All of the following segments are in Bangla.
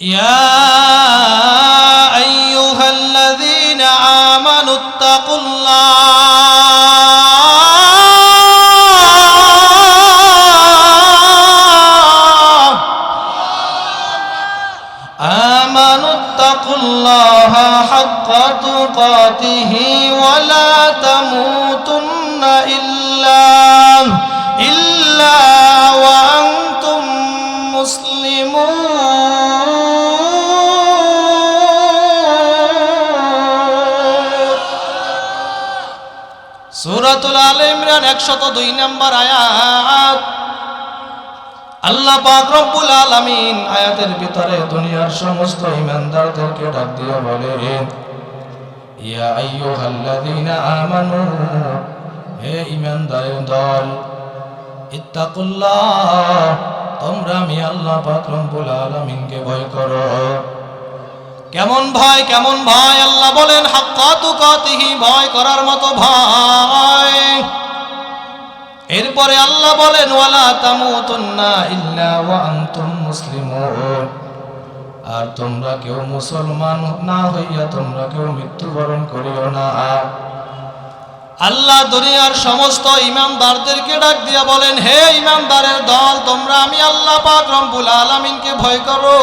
يا أيها الذين آمنوا اتقوا الله. آمنوا اتقوا الله حق تقاته ولا تموتن ইমরান 102 নম্বর আয়াত। আল্লাহ পাক রব্বুল আলামিন আয়াতের ভিতরে দুনিয়ার সমস্ত ঈমানদারদেরকে ডাক দিয়ে বলেন ইয়া আইয়ুহাল্লাযীনা আমানু, হে ঈমানদারের দল, ইত্তাকুল্লাহ, তোমরা আমি আল্লাহ পাক রব্বুল আলামিনকে ভয় করো। কেমন ভয় কেমন ভয় আল্লাহ বলেন হাক্কা তুকাতিহি ভয় করার মতো ভয় এরপরে আল্লাহ বলেন, ওয়ালা তামুতুন্না ইল্লা ওয়া আনতুম মুসলিমুন। আর তোমরা কেউ মুসলমান না হইয়া তোমরা কেউ মৃত্যুবরণ করিও না। আল্লাহ দুনিয়ার সমস্ত ইমানদারদেরকে ডাক দিয়া বলেন, হে ইমানদারের দল, তোমরা আমি আল্লাহ পাক রব্বুল আলামিনকে ভয় করো।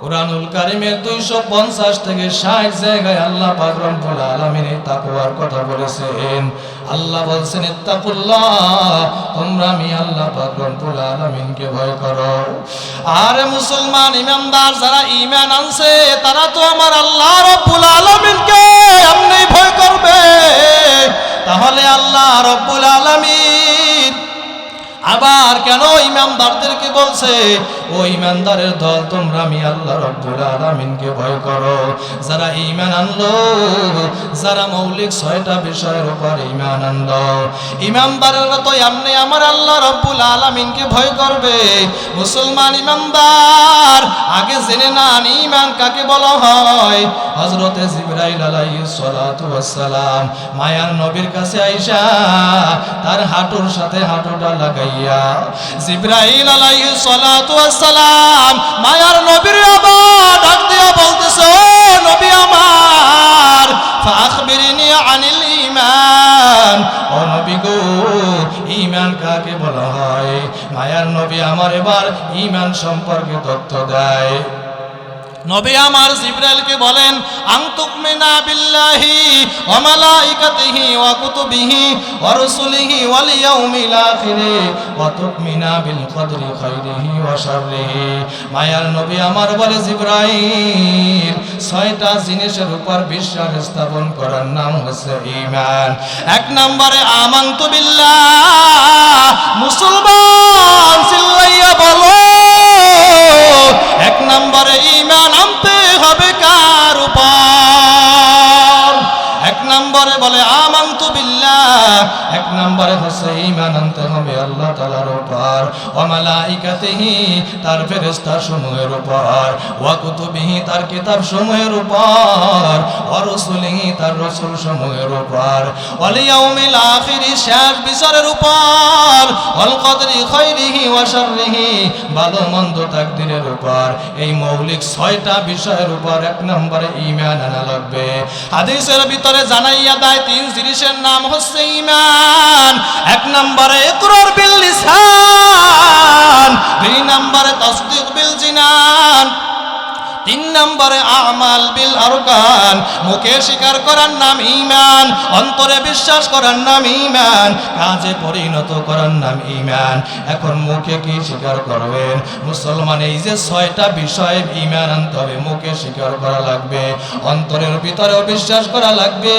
কোরআনুল কারিমের দুইশো পঞ্চাশ থেকে ষাট জায়গায় আল্লাহ পাক রব্বুল আলামিন এই তাকওয়ার কথা বলেছেন। আল্লাহ বলছেন, ইত্তাকুল্লাহ, তোমরা আমি আল্লাহ পাক রব্বুল আলামিনকে ভয় করো। আর মুসলমান ইমানদার যারা ঈমান আনছে, তারা তো আমার আল্লাহ রব্বুল আলামিনকে এমনি ভয় করবে। তাহলে আল্লাহ রব্বুল আলামিন আবার কেন ইমানদারদেরকে বলছে, ও ইমানদারের দল, তোমরা আমি আল্লাহ রব্বুল আলামিনকে ভয় করো। যারা ঈমান আনলো, যারা মৌলিক ছয়টা বিষয়ের উপর ঈমান আনলো। ইমানদারের তো এমনি আমার আল্লাহ রব্বুল আলামিনকে ভয় করবে। মুসলমান ইমানদার, আগে জেনে না ঈমান কাকে বলা হয়? হযরতে জিবরাইল আলাইহিস সালাতু ওয়াস সালাম মায়ার নবীর কাছে আইসা তার হাঁটুর সাথে হাঁটুটা লাগাইয়া জিব্রাইল আলাইহিস সালাতু ওয়াস সালাম মায়ার নবীর আবার ডাক দিয়া বলতেছে নবী আমার, ফাখবিরনি আনিল ঈমান। ও নবী গো, ঈমান কাকে বলা হয়? মায়ার নবী আমার এবার ঈমান সম্পর্কে তথ্য দেয়। নবী আমার জিব্রাইলকে বলেন আং তুকমিনা বিল্লাহি ওয়া মালাইকাতিহি ওয়া কুতুবিহি ওয়া ওয়াল ইয়াউমিল ওয়া বিল কদরি খাইরিহি ওয়া শাররিহি। মায়ার নবী আমার বলে, জিব্রাইল, ছয়টা জিনিসের উপর বিশ্বাস স্থাপন করার নাম হচ্ছে ঈমান। এক নম্বরে, আমানতু বিল্লাহ। মুসলমান বলো এক নম্বরে ইমান আনতে হবে কার উপর? এক নম্বরে বলে আমান্তু বিল্লাহ। এক নম্বরে হচ্ছে ঈমান আনতে হবে আল্লাহ তাআলার উপর, ওয়া মালাইকাতিহি তার ফেরেশতা সমূহের উপর, ওয়া কুতুবিহি তার কিতাব সমূহের উপর, ওয়া রুসুলিহি তার রাসূল সমূহের উপর, ওয়াল ইয়াউমিল আখিরি শেষ বিচারের উপর, ওয়াল কদরি খাইরিহি ওয়া শাররিহি ভালো মন্দ তাকদীরের উপর। এই মৌলিক ছয়টা বিষয়ের উপর এক নম্বরে ঈমান আনা লাগবে। হাদিসের ভিতরে জানাইয়া দেয়, তিন জিনিসের নাম হচ্ছে ঈমান এক নম্বরে ইকরার বিল লিসান দুই নম্বরে তাসদিক বিল জিনান। তিন নম্বরে আমাল বিল আরকান, মুখে স্বীকার করার নাম ঈমান, অন্তরে বিশ্বাস করার নাম ঈমান, কাজে পরিণত করার নাম ঈমান। এখন মুখে কি স্বীকার করবেন? মুসলমান এই যে ছয়টা বিষয় ঈমান আনতে মুখে স্বীকার করা লাগবে, অন্তরের ভিতরেও বিশ্বাস করা লাগবে,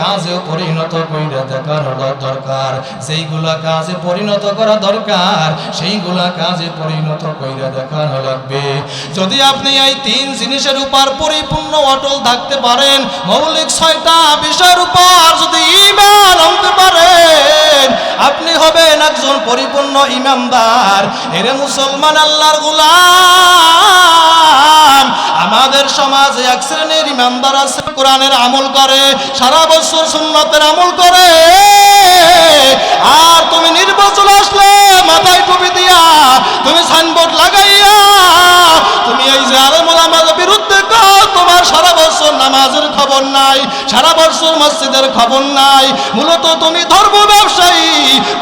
কাজেও পরিণত কইরা দেখার দরকার। যেইগুলা কাজে পরিণত করা দরকার, সেইগুলা কাজে পরিণত কইরা দেখানো লাগবে। যদি আপনি এই তিন জিনিসের উপর পরিপূর্ণ অটল থাকতে পারেন। মৌলিক ছয়টা বিষয়ের উপর যদি ইমান আনতে পারেন, আপনি হবেন একজন পরিপূর্ণ ইমানদার এরে মুসলমান আল্লাহর গুলাম, আমাদের সমাজে এক শ্রেণির ইমানদার আছে। কোরআনের আমল করে, সারা বছর সুন্নতের আমল করে। আর তুমি নির্বাচন আসলে, মাথায় টুপি দিয়া তুমি সাইনবোর্ড লাগাইয়া, তুমি এই যে আলমুল আমাদের বিরুদ্ধে তোমার সারা বছর নামাজের খবর নাই, সারা বছর মসজিদের খবর নাই। মূলত তুমি ধর্ম ব্যবসায়ী,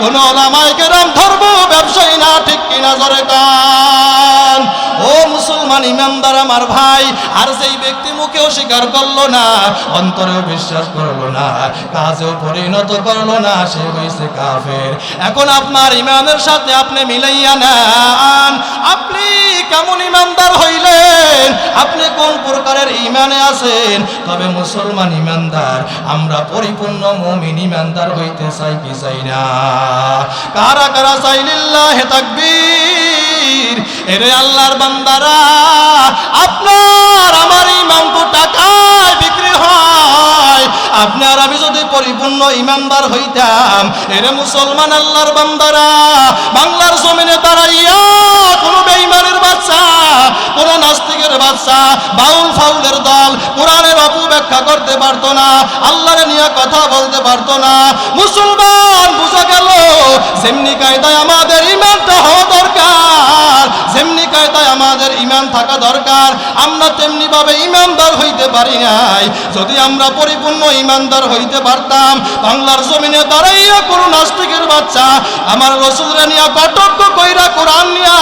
কোনো ওলামায় কেরাম ধর্ম ব্যবসায়ী না, ঠিক কিনা জরে কান? ও মুসলমান ইমানদার আমার ভাই, আর যেই ব্যক্তি মুখেও স্বীকার করল না, অন্তরেও বিশ্বাস করল না, কাজেও পরিণত করল না, সে হয়েছে কাফের। এখন আপনার ইমানের সাথে আপনি মিলাইয়া নেন। আপনি কেমন ইমানদার হইলেন? আপনি কোন প্রকারের ইমানে আছেন? তবে মুসলমান ইমানদার, আমরা পরিপূর্ণ মুমিন ইমানদার হইতে চাই কি চাই না? কারা কারা চাইলিল্লাহ তাকবীর? এরে আল্লাহর বান্দারা, আপনার আমার টাকায় বিক্রি হয়। আপনার আমি যদি পরিপূর্ণ হইতাম, এরে মুসলমান আল্লাহর বান্দারা, বাংলার জমিনে দাঁড়াইয়া কোনো বেঈমানের বাচ্চা, কোন নাস্তিকের বাচ্চা, বাউল ফাউলের দল কোরআনের অপব্যাখ্যা করতে পারতো না, আল্লাহর নিয়ে কথা বলতে পারতো না। মুসলমান বুঝা গেল, যেমনি কায়দায় আমাদের ইমানটা হওয়া দরকার। যেমনি কায়দায় আমাদের ইমান থাকা দরকার, আমরা তেমনি ভাবে ইমানদার হইতে পারি নাই। যদি আমরা পরিপূর্ণ ইমানদার হইতে পারতাম, বাংলার জমিনে দাঁড়াইয়া কোনো নাস্তিকের বাচ্চা, আমার রসুলরা নিয়ে কটক্ষ কইরা কোরআন নিয়া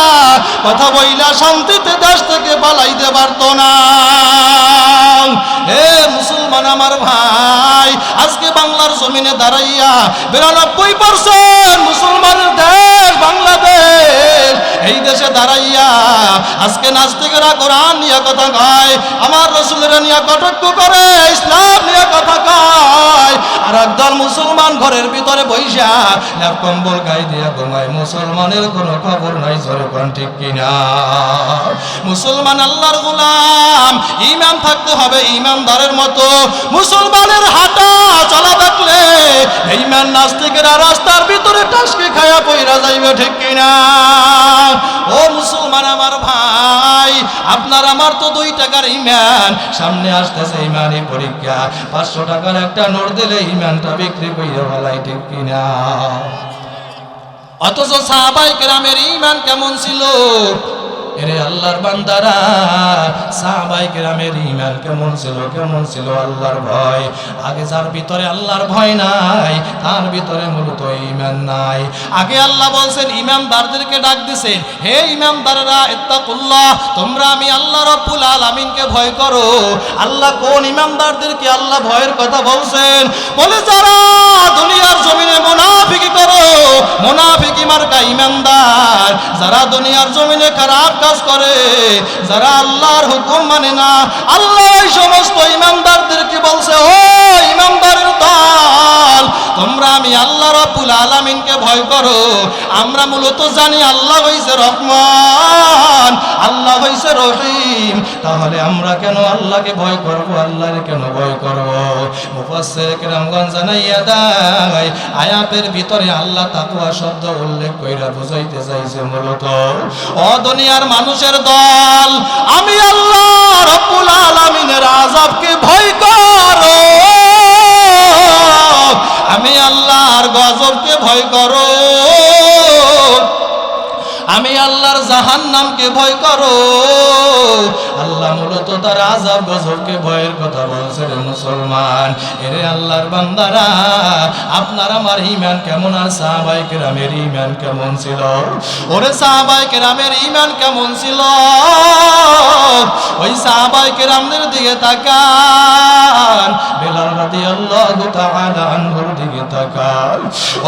কথা বইলা শান্তিতে দেশ থেকে পালাইতে পারতো না। হে মুসলমান আমার ভাই, আজকে বাংলার জমিনে দাঁড়াইয়া বিরানব্বই পার্সেন্ট মুসলমানের দেশ, বাংলাদেশ, এই দেশে দাঁড়াইয়া, আজকে নাস্তিকেরা কোরআন নিয়ে কথা কয়, আমার রসুলেরা নিয়ে কটক্ষ করে, ইসলাম নিয়ে কথা কয়। আর একদল মুসলমান ঘরের ভিতরে বৈশা ল্যাপ কম্বল গায়ে দিয়া ঘুমায়, মুসলমানের কোনো খবর নাই কোন ঠিক কিনা? মুসলমান আল্লাহর গোলাম ইমান থাকতে হবে ইমানদারের মতো। মুসলমানের হাঁটা চলা থাকলে ইমান নাস্তিকেরা রাস্তার ভিতরে টাসকে খায়া পইরা যাইবে ঠিক কিনা? ও মুসলমান আমার ভাই, আপনার আমার তো দুই টাকার ইমান। সামনে আসতেছে ইমানি পরীক্ষা। পাঁচশো টাকার একটা নোট দিলে ইমানটা বিক্রি করিয়া ভালাই ঠিক কিনা? অথচ সাহাবাই গ্রামের ইমান কেমন ছিল? এরে আল্লাহর বান্দারা সাহাবাই গ্রামের ইমান কেমন ছিল কেমন ছিল আল্লাহর ভয়? আগে যার ভিতরে আল্লাহর ভয় নাই, তার ভিতরে মূলত ইমান নাই। আগে আল্লাহ বলছেন ইমানদারদেরকে ডাক দিছেন হে ইমানদাররা ইত্তাকুল্লাহ, তোমরা আমি আল্লাহ রব্বুল আলামিনকে ভয় করো। আল্লাহ কোন ইমানদারদেরকে আল্লাহ ভয়ের কথা বলছেন? বলে, যারা দুনিয়ার জমিনে মুনাফিকি করো, মুনাফিকি মার্কা ইমানদার যারা দুনিয়ার জমিনে খারাপ কাজ করে, যারা আল্লাহর হুকুম মানে না, আল্লাহ এই সমস্ত ইমানদারদেরকে বলছে, ও ইমানদারের দল, তোমরা আমি আল্লাহ রাব্বুল আলামিনকে ভয় করো। আমরা মূলত জানি আল্লাহ হইছে রহমান, আল্লাহ হইছে রহিম। তাহলে আমরা কেন আল্লাহকে ভয় করব, আল্লাহর কেন ভয় করব? আয়াতের ভিতরে আল্লাহ তাকওয়া শব্দ উল্লেখ কইরা বুঝাইতে চাইছে মূলত ও মানুষের দল আমি আল্লাহ রব্বুল আলামিনের আযাবকে ভয় করো। আমি আল্লাহর গজবকে ভয় করো। আমি আল্লাহর জাহান নামকে ভয় করো। আল্লাহ মূলত তার আজাব গজবকে ভয়ের কথা বলছে মুসলমান। এরে আল্লাহর বান্দারা, আপনার আমার ইমান কেমন আর সাহাবাই কেরামের ইমান কেমন ছিল? ওরে সাহাবাই কেরামের ইমান কেমন ছিল? ওই সাহাবাই কেরামদের দিকে তাকান। বেলাল রাদি আল্লাহ আনহুর দিকে তাকান।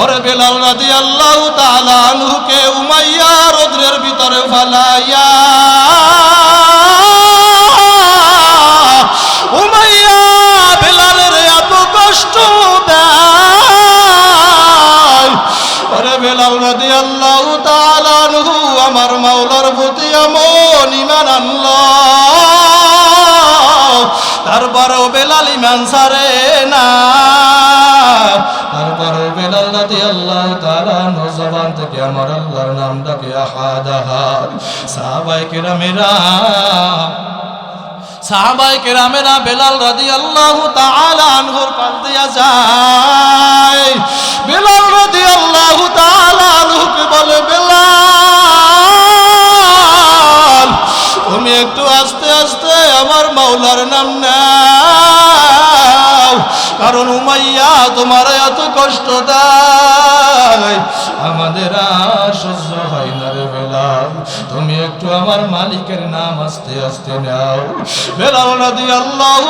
ওরে বেলাল রাদি আল্লাহ তাআলা ভিতরে ফালাইয়া কষ্ট দেয়। বেলাল রাদি আল্লাহ তাআলা আনহু, আমার মাওলার প্রতি এমন ইমান আনলো। তারপরেও বেলাল ইমান সারে বেলাল তুমি একটু আস্তে আস্তে আমার মাওলার নাম না তোমার এত কষ্ট দেয়। আমাদের আর সহ্য হয় না রে বেলাল। তুমি একটু আমার মালিকের নাম আস্তে আস্তে নাও। বেলাল নদী আল্লাহ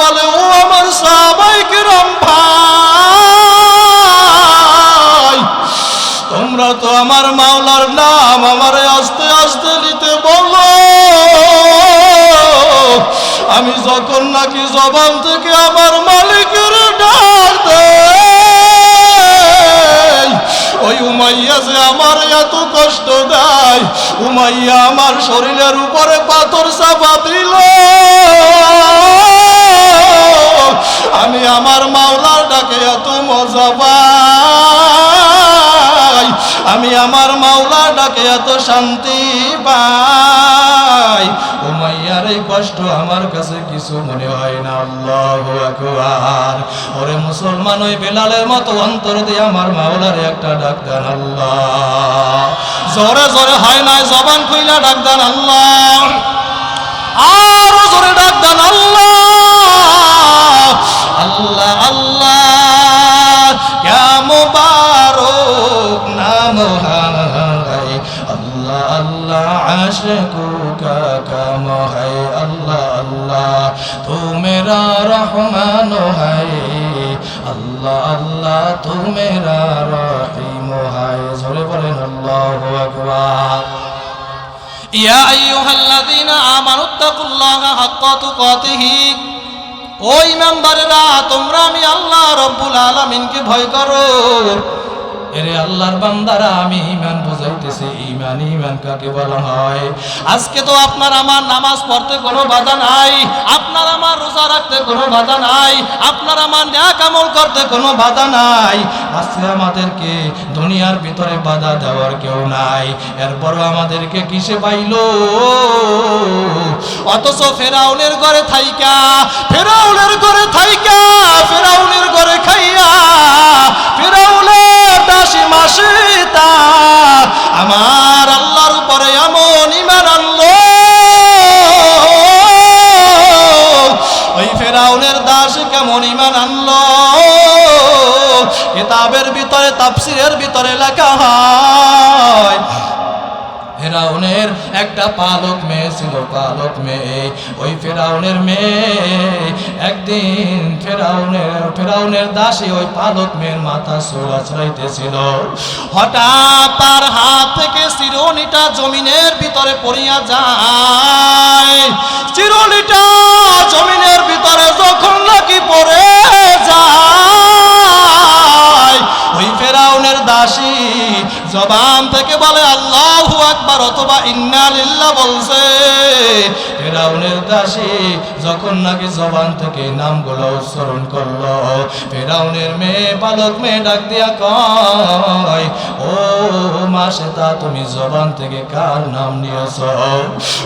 বলে, ও আমার সাহাবাই কিরম তোমরা তো আমার মাওলার নাম আমারে আস্তে আস্তে নিতে বলো। আমি যখন নাকি জবান থেকে আমার মালিকের ওই যে আমার এত কষ্ট দেয়, উমাইয়া আমার শরীরের উপরে পাথর চাপা দিল। আমি আমার মাওলার ডাকে এত মজা পাই, আমি আমার মাওলা ডাকে এত শান্তি পাই। উমাইয়ার এই কষ্ট আমার কাছে কিছু মনে হয় না, আল্লাহ আকবার। ওরে মুসলমান ওই বেলালের মতো অন্তর দিয়ে আমার মাওলার একটা ডাক আল্লাহ। জোরে জোরে হয় নাই, জবান খুইলা ডাক আল্লাহ। আরও জোরে ডাক আল্লাহ। আল্লাহ আল্লাহ। আল্লাহ আশকু কা কাম হায় আল্লাহ আল্লাহ তু মেরা রহমান হায় আল্লাহ আল্লাহ তু মেরা রহিম হায় জোরে বলেন আল্লাহু আকবার يا أيها الذين آمنوا اتقوا الله حق تقاته ও ইমানদারেরা তোমরা আমি আল্লাহ রব্বুল আলামিনকে ভয় করো এরে আল্লাহর বান্দারা, আমি ইমান বুঝাইতেছি। ইমান ইমান কাকে বলা হয়? আজকে তো আপনার আমার নামাজ পড়তে কোনো বাধা নাই, আপনার আমার রোজা রাখতে কোনো বাধা নাই, আপনার আমার ন্যাক আমল করতে কোনো বাধা নাই। আজকে আমাদেরকে দুনিয়ার ভিতরে বাধা দেওয়ার কেউ নাই। এরপরও আমাদেরকে কিসে পাইলো? অথচ ফেরাউনের ঘরে থাইকা, ফেরাউনের ঘরে থাইকা আমার আল্লাহর উপরে এমন ইমান আনলো। ওই ফেরাউনের দাস কেমন ইমান আনল? কিতাবের ভিতরে, তাফসিরের ভিতরে লেখা হয় ফেরাউনের একটা পালক মেয়ে ছিল, পালক মেয়ে। ওই ফেরাউনের মেয়ে, একদিন ফেরাউনের ফেরাউনের দাসী ওই পালক মেয়ের মাথা সোলা ছড়াইতেছিল হঠাৎ তার হাত থেকে চিরুনিটা জমিনের ভিতরে পড়িয়া যায়। চিরুনিটা জমিনের ভিতরে যখন নাকি পড়ে যায়, ওই ফেরাউনের দাসী জবান থেকে বলে আল্লাহু অথবা ইন্না লিল্লাহ বলছে, ফেরাউনের দাসী যখন নাকি জবান থেকে নামগুলো উচ্চারণ করল, ফেরাউনের মেয়ে বালক মেয়ে ডাক দিয়া কয়, ও মাসে তা তুমি জবান থেকে কার নাম নিয়েছ?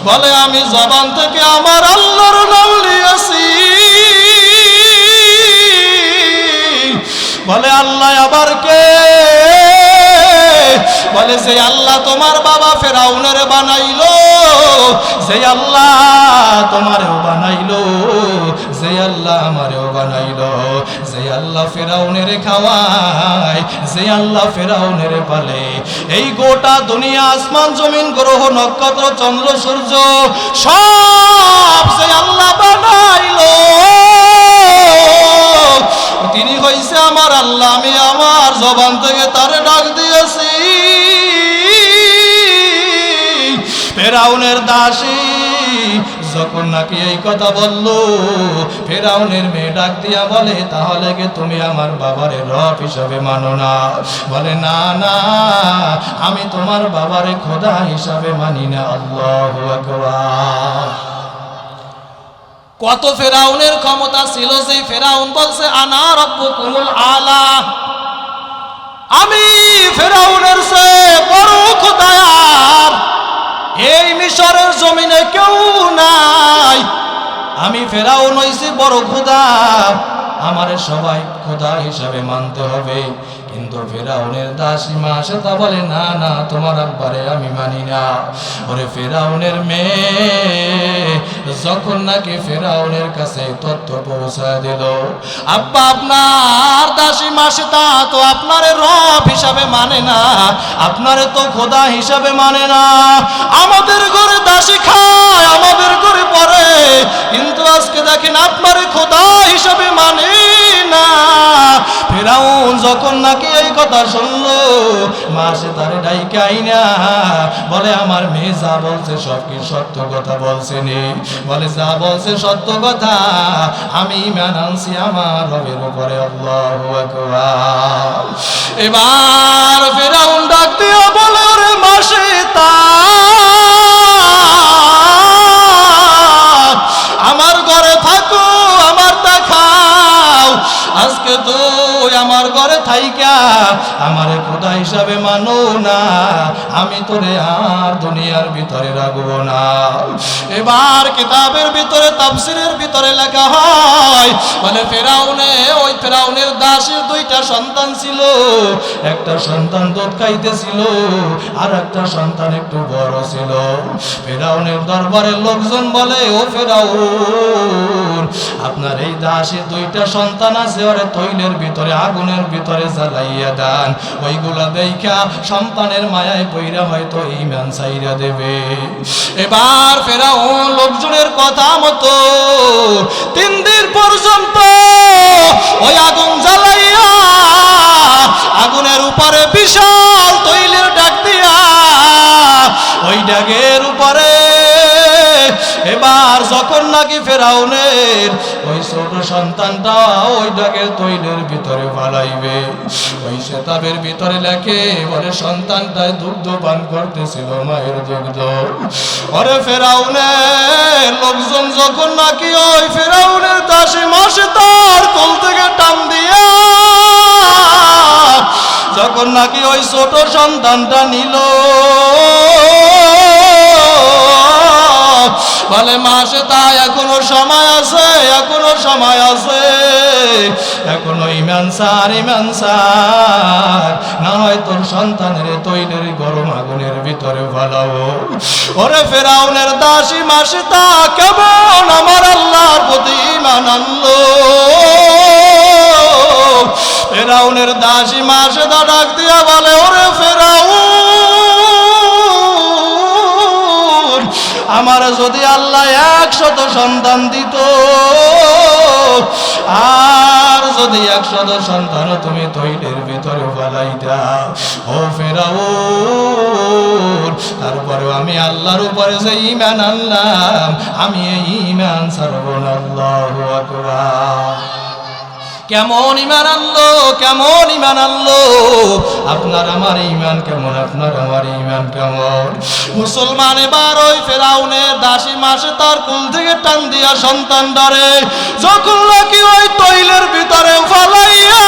বলে, আমি জবান থেকে আমার আল্লাহর নাম নিয়েছি। বলে, আল্লাহ আবার কে? বলে, যে আল্লাহ তোমার বাবা ফেরাউনের বানাইলো, যে আল্লাহ তোমারও বানাইলো, যে আল্লাহ আমারেও বানাইলো, যে আল্লাহ ফেরাউনের খাওয়ায়, যে আল্লাহ ফেরাউনের পালে, এই গোটা দুনিয়া আসমান জমিন, গ্রহ, নক্ষত্র, চন্দ্র, সূর্য, সব সে আল্লাহ বানাইলো, তিনি হইছে আমার আল্লাহ, আমি আমার জবান থেকে তারে ডাক দিয়েছি। ফেরাউনের দাসী যখন নাকি এই কথা বলল, ফেরাউনের মেয়ে ডাক দিয়া বলে, তাহলে কি তুমি আমার বাবারে রব হিসাবে মানো না? বলে, না না, আমি তোমার বাবারে খোদা হিসাবে মানি না, আল্লাহ কত ফেরাউনের ক্ষমতা ছিল যে ফেরাউন বলছে, আনা রব্বুকুমুল আলা। আমি ফেরাউনের সে বড় খোদায়ার এই মিশরের জমিনে কেউ নাই। আমি ফেরাও নইছি বড় খোদা আমারে সবাই খোদা হিসাবে মানতে হবে। কিন্তু ফেরাউনের দাসী মা সে তা বলে, না না, তোমার আব্বারে আমি মানি না। ওরে ফেরাউনের মেয়ে যখন নাকি ফেরাউনের কাছে তথ্য পৌঁছায় দিল, আব্বা, আপনার দাসী মাসে তা তো আপনারে রব হিসাবে মানে না, আপনারে তো খোদা হিসাবে মানে না। আমাদের ঘরে দাসী খায়, আমাদের ঘরে পড়ে, কিন্তু আজকে দেখেন আপনারে খোদা হিসাবে মানে না। ফেরাউন যখন নাকি এই কথা শুনলো মাসে তারে ডাইকে আইনা, বলে, আমার মেয়ে যা বলছে সব কি সত্য কথা বলছে নি। বলে, যা বলছে সত্য কথা, আমি ইমান আনছি আমার রবের উপরে, আল্লাহু এবার ফেরাউন ডাক বলে, ওরে মাসে তা আমার ঘরে থাকো, আমার তা খাও আজকে থাইকা আমারে খোদা হিসাবে মানো না, আমি তোরে আর দুনিয়ার ভিতরে রাখব না। এবার কিতাবের ভিতরে, তাফসিরের ভিতরে লেখা হয়, বলে ফেরাউনে ফেরাউনের দাসের দুইটা সন্তান ছিল। একটা সন্তান দুধ খাইতেছিল আর একটা সন্তান একটু বড় ছিল। ফেরাউনের দরবারের লোকজন বলে, ও ফেরাউন, আপনার এই দাসে দুইটা সন্তান আছে, ওরে তৈলের ভিতরে, আগুনের ভিতরে জ্বালাইয়া দেন। ওইগুলা দেখা সন্তানের মায়ায় পইরা হয়তো ইমান চাইরা দেবে। এবার ফেরাউন লোকজনের কথা মতো তিন দিন পর্যন্ত ওই আগুন জ্বালাইয়া আগুনের উপরে বিশাল তৈলের ডাক দিয়া ওই ডাকের উপরে এবার যখন নাকি ফেরাউনের ওই ছোট সন্তানটা ওই ডাকের তৈলের ভিতরে ফালাইবে, ওই সেতাবের ভিতরে লেখে বলে সন্তানটায় দুগ্ধ পান করতেছিল মায়ের দুগ্ধ ওরে ফেরাউনের লোকজন যখন নাকি ওই ফেরাউনের দাসী মাসে তার কোল থেকে টান দিয়া, যখন নাকি ওই ছোট সন্তানটা নিল বলে মাসে, তাই এখনও সময় আছে, এখনও সময় আছে। এখনও ইমান সার ইমান সার। না হয় তোর সন্তানের তৈলের গরম আগুনের ভিতরে ফালাও। ওরে ফেরাউনের দাসী মাসে তা কেমন আমার আল্লাহর প্রতি ইমান আনলো? ফেরাউনের দাসী মাসে তা ডাক দিয়া বলে, ওরে ফেরাউন আমার যদি আল্লাহ একশত সন্তান দিত, আর যদি একশত সন্তান তুমি তৈলের ভিতরে ফালাইতা, ও ফেরাও তারপরে আমি আল্লাহর উপরে যে ইমান আনলাম, আমি এই ইমান সারবন আল্লাহ আকবার। কেমন ইমান আনলো, কেমন ইমান আনলো? আপনার আমার ইমান কেমন, আপনার আমার ইমান কেমন? মুসলমান এবার ওই ফেরাউনের দাসী মাসে তার কুল থেকে টান দিয়া সন্তান ডরে যখন নাকি ওই তৈলের ভিতরে ফালাইয়া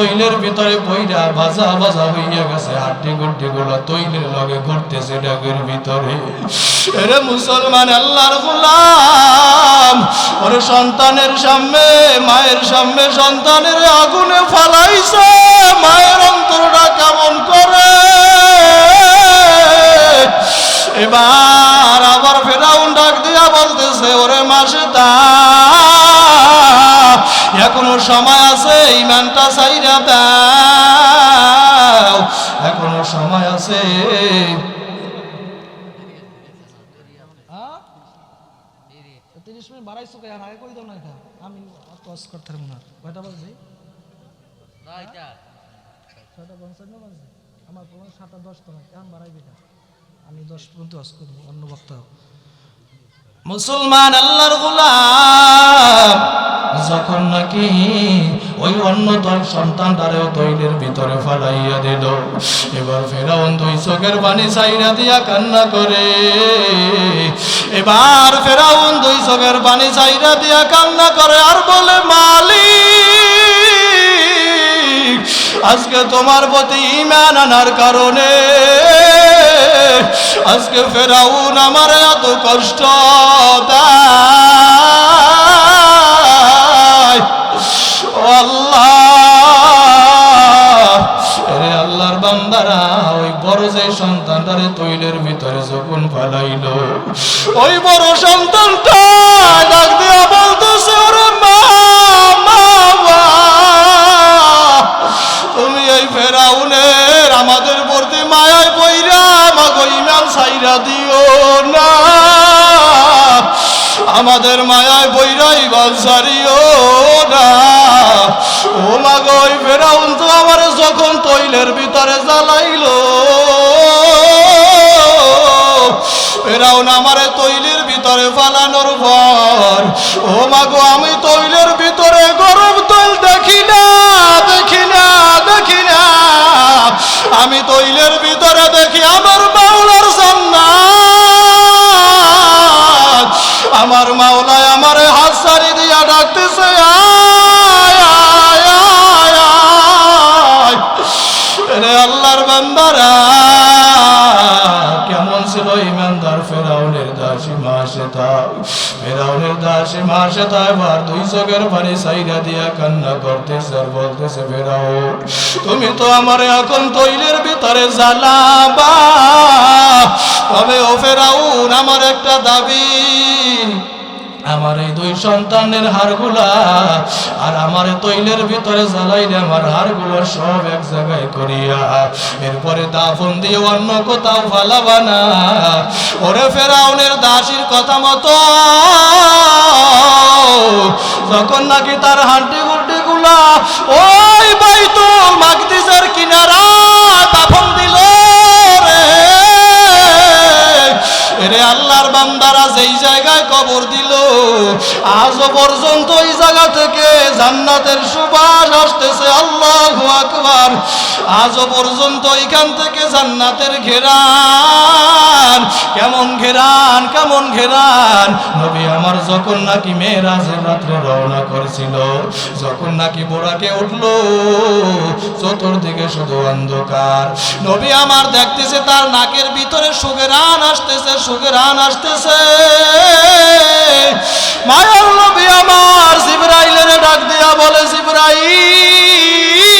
তৈলের ভিতরে বইরা বাজা বাজা হইয়া গেছে হাড্ডি গুড্ডি গুলো তৈলের লগে ঘুরতেছে ডাকের ভিতরে। এরে মুসলমান আল্লাহর গোলাম, ওর সন্তানের সামনে, মায়ের সামনে সন্তানের আগুনে ফালাইছে, মায়ের অন্তরটা কেমন করে? এবার আবার ফেরাউন ডাক দিয়া বলতেছে, ওরে মাসে সময় আছে ইমানটা চাইরা দাও। এখনও সময় আছে। তিরিশ মিনিট বাড়াইছো কে? আগে কই দাও না এটা? আমি অত করতে পারব না। কয়টা বাজে? ছয়টা পঞ্চান্ন বাজে। আমার কোনো সাতটা দশ তো না এখন বাড়াইবে এটা। আমি দশ পর্যন্ত অস করব। অন্য বক্তা মুসলমান আল্লাহর গোলাম। যখন নাকি ওই অন্য দল সন্তানটারেও তৈলের ভিতরে ফালাইয়া দিল, এবার ফেরাউন দুই চোখের পানি চাইরা দিয়া কান্না করে। এবার ফেরাউন দুই চোখের পানি চাইরা দিয়া কান্না করে, আর বলে, মালিক, আজকে তোমার প্রতি ইমান আনার কারণে আজকে ফেরাউন আমার এত কষ্ট আল্লাহর বান্দারা, ওই বড় যে সন্তানটারে তৈলের ভিতরে যখন ফালাইলো, ওই বড় সন্তানটা আমাদের মায়ায় বইরাই বালসারিও না। ও মাগো ওই ফেরাউন তো আমার যখন তৈলের ভিতরে জ্বালাইলো। ফেরাউন আমারে তৈলের ভিতরে ফালানোর পর, ও মাগো আমি তৈলের ভিতরে গরম তৈল দেখি না দেখি না দেখি না। আমি তৈলের ভিতরে মাসে তাই ভার দুই চোখের পানি সাইরা দিয়া কান্না করতেছে আর বলতেছে বেরাও তুমি তো আমার এখন তৈলের ভিতরে জ্বালাবা। তবে ও ফেরাউন, আমার একটা দাবি। আমার এই দুই সন্তানের হাড়গুলা আর আমার তৈলের ভিতরে জ্বালাইলে আমার হাড়গুলো সব এক জায়গায় করিয়া এরপরে দাফন দিয়ে অন্য কোথাও ফালাবা না। ওরে ফেরাউনের দাসীর কথা মতো যখন নাকি তার হাড্ডি গুড্ডি গুলা ওই বাইতুল মাকদিসের কিনারা রে আল্লাহর বান্দারা যেই জায়গায় কবর দিল, আজও পর্যন্ত ওই জায়গা থেকে জান্নাতের সুবাস আসতেছে। আল্লাহ আকবার। আজও পর্যন্ত এখান থেকে জান্নাতের ঘেরান। কেমন ঘেরান কেমন ঘেরান। নবী আমার যখন নাকি মেয়েরাজের রাত্রে রওনা করেছিল, যখন নাকি বোরাকে উঠল, চতুর্দিকে শুধু অন্ধকার। নবী আমার দেখতেছে তার নাকের ভিতরে সুগেরান আসতেছে সুগেরান আসতেছে। মায়ার নবী আমার জিব্রাইলের ডাক দিয়া বলে, জিব্রাইল!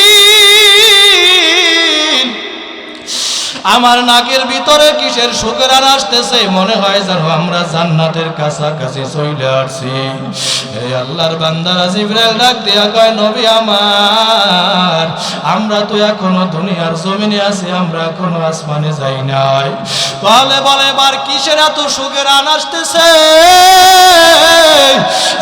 আমার নাকের ভিতরে কিসের সুগেরান আসতেছে? মনে হয় যেন আমরা জান্নাতের কাছাকাছি চলে আসছি। এই আল্লাহর বান্দারা জিব্রাইল ডাক দিয়া কয়, নবী আমার, আমরা তো এখনও দুনিয়ার জমিনে আছি, আমরা এখনও আসমানে যাই নাই। বলে বলে, এবার কিসের এত সুগেরান আসতেছে?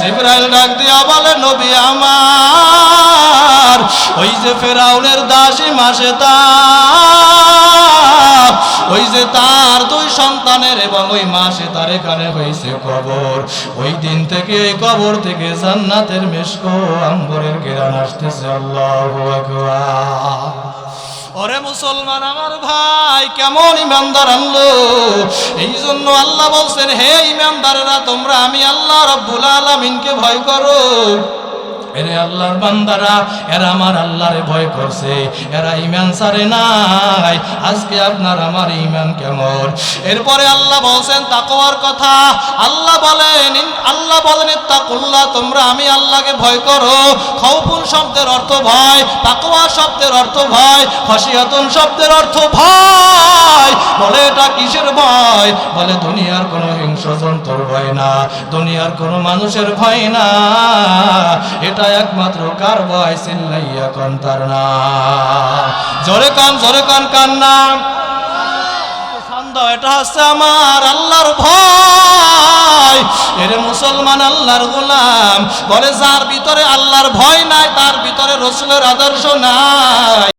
জিব্রাইল ডাক দিয়া বলে, নবী আমার, ওই যে ফেরাউনের দাসী মাসে তার ওই যে তার দুই সন্তানের এবং ওই মাসে তার এখানে হয়েছে কবর। ওই দিন থেকে এই কবর থেকে জান্নাতের মেশকো আম্বরের গেরান আসতেছে, আল্লাহু ওরে মুসলমান আমার ভাই, কেমন ইমানদার আনলো? এই জন্য আল্লাহ বলছেন, হে ইমানদারেরা, তোমরা আমি আল্লাহ রব্বুল আলামিনকে ভয় করো। এরে আল্লাহর বান্দারা, এরা আমার আল্লাহরে ভয় করছে। এরা ইমান সারে নাই। আজকে আপনার আমার ইমান কেমন? এরপরে আল্লাহ বলছেন, তাকওয়ার কথা। আল্লাহ বলেন আল্লাহ বলেন তাকুল্লাহ তোমরা আমি আল্লাহকে ভয় করো। খৌফুন শব্দের অর্থ ভয়, তাকওয়া শব্দের অর্থ ভয় খসিয়াতুন শব্দের অর্থ ভয়। বলে এটা কিসের ভয়? বলে দুনিয়ার কোনো হিংস্র জন্তুর ভয় না। দুনিয়ার কোনো মানুষের ভয় না। এটা একমাত্র কার ভয় চিল্লাইয়া কন তার না জোরে কান জোরে কান কান নাম। এটা হচ্ছে আমার আল্লাহর ভয়। এর মুসলমান আল্লাহর গোলাম। বলে, যার ভিতরে আল্লাহর ভয় নাই, তার ভিতরে রসুলের আদর্শ নাই।